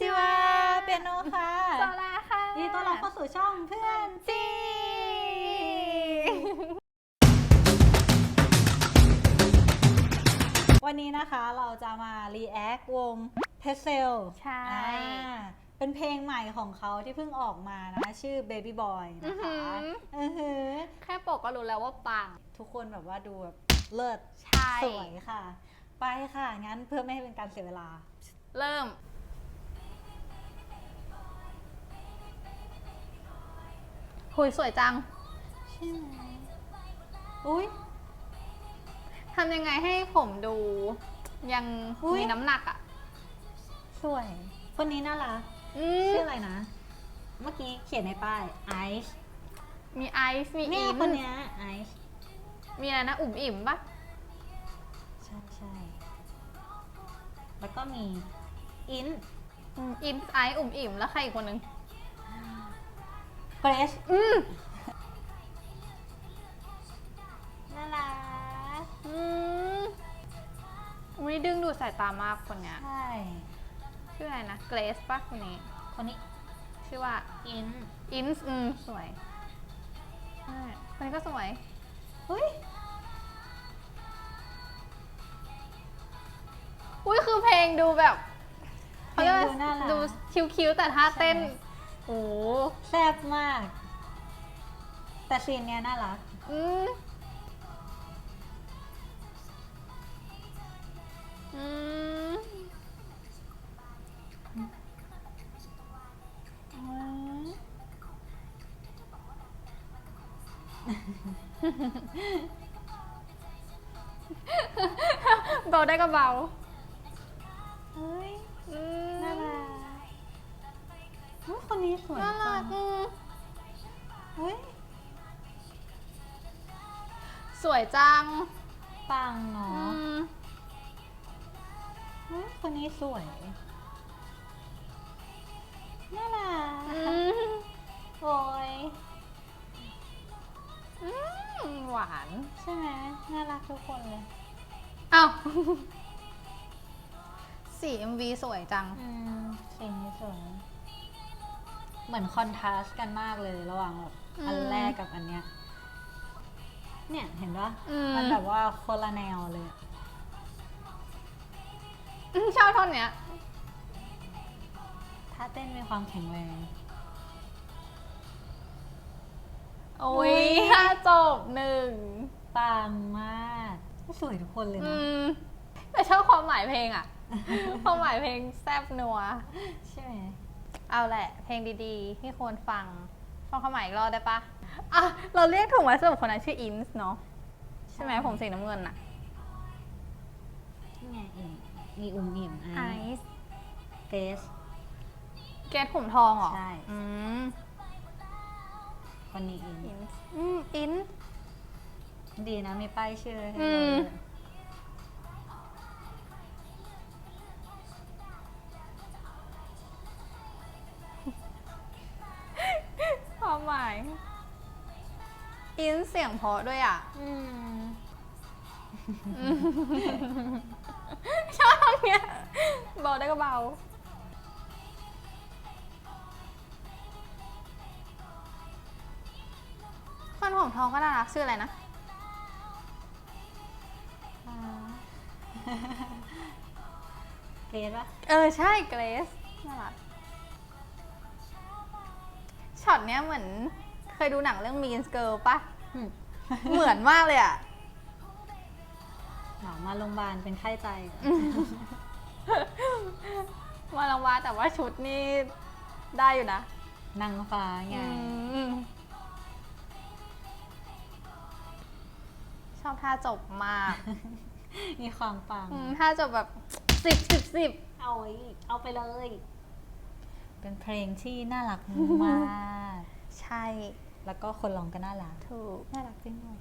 จิวาเปียโนค่ะโซลาค่ะยินดีต้อนรับเข้าสู่ช่องเพื่อนจีวันนี้นะคะเราจะมารีแอควงเพเซลใช่เป็นเพลงใหม่ของเขาที่เพิ่งออกมานะ ชื่อ Baby Boy นะคะอือหือแค่ปกก็รู้แล้วว่าปัง ทุกคนแบบว่าดูแบบเลิศใช่สวยค่ะ ไปค่ะ งั้นเพื่อไม่ให้เป็นการเสียเวลา เริ่ม หุยสวยจัง ใช่ไหมอุ้ยทำยังไงให้ผมดู ยังอุ๊ย มีน้ำหนักอะ สวย คนนี้น่ารัก อืมชื่ออะไรนะ เมื่อกี้เขียนในป้ายไอซ์มีไอซ์มีเนี่อิยมคนเนี้ยไอซ์มีอะไรนะ อุ่มอิ่มปะใช่ใช่แล้วก็มีอินอืมอินไอซ์อุ่มอิ่มแล้วใครอีกคนนึง เกรซอืมน่ารักอืมอุ้ยดึงดูดสายตามากคนเนี้ย ใช่ชื่ออะไรนะ เกรซปะคนนี้ คนนี้ชื่อว่า อินอินส์อืมสวยใช่คนนี้ก็สวย เฮ้ย อุ้ยคือเพลงดูแบบเพลงดูน่ารัก ดูคิ้วๆแต่ท่าเต้นใช่ โอ้แซ่บมาก แต่ซีนเนี้ยน่ารัก อืมอืมอืมเบาได้ก็เบา เฮ้ย คนนี้สวยน่ารัจักงอืมเฮ้ยสวยจังปังเนาอืะมเฮ้ยคนนี้สวยน่ารักอืมโอ้ยอืมหวานใช่ไหมน่ารักทุกคนเลยอ้าวสี MV สวยจัง อืมสิ่งนี้สวย เหมือนคอนทราสต์กันมากเลยระหว่างแบบอืมอันแรกกับอันเนี้ย เนี่ยเห็นปะอืม มันแบบว่าคนละแนวเลยอะอืมชอบท่อนเนี้ย ถ้าเต้นมีความแข็งแรง โอ้อุ๊ยยถ้าจบหนึ่งปังมาก สวยทุกคนเลยอืนะ มแต่ชอบความหมายเพลงอะ ความหมายเพลงแซบนัว ใช่ไหม เอาแหละ เพลงดีๆ ที่ควรฟัง ฟังความหมายอีกรอบได้ปะอะเราเรียกถูกไหมสรุปคนนั้นชื่ออินส์เนาะใช่ไหมผมสีน้ำเงินอะนี่ไงอิ่มมีอุ่มอิ่มไอไอซ์ซ์เกสเกตผมทองเหรอใช่ อืมคนนี้อินอินส์อืมอินส์ ดีนะมีป้ายชื่อให้อืเรามด้วย อินเสียงเพราะด้วยอะ อืมชอบตรงเนี้ยเบาได้ก็เบา คนผมทองก็น่ารักชื่ออะไรนะอ่าเกสปะเออใช่เกรซน่ารักช็อตเนี้ยเหมือน เคยดูหนังเรื่อง Mean Girl ปะอืมเหมือนมากเลยอะหมอมาโรงพยาบาลเป็นไข้ใจ มาลองวาแต่ว่าชุดนี่ได้อยู่นะนางฟ้าไงอืมชอบท่าจบมาก มีความปังอืมท่าจบแบบสิบสิบสิบเอาอีกเอาไปเลย เป็นเพลงที่น่ารักมาก ใช่ แล้วก็คนร้องก็น่ารัก ถูก น่ารักจริงเลย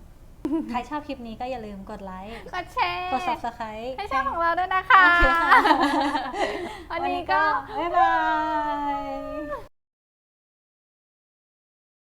ใครชอบคลิปนี้ก็อย่าลืมกดไลค์ กดแชร์ กด subscribe ให้ช่องของเราด้วยนะคะ โอเคค่ะ วันนี้ก็ บ๊ายบาย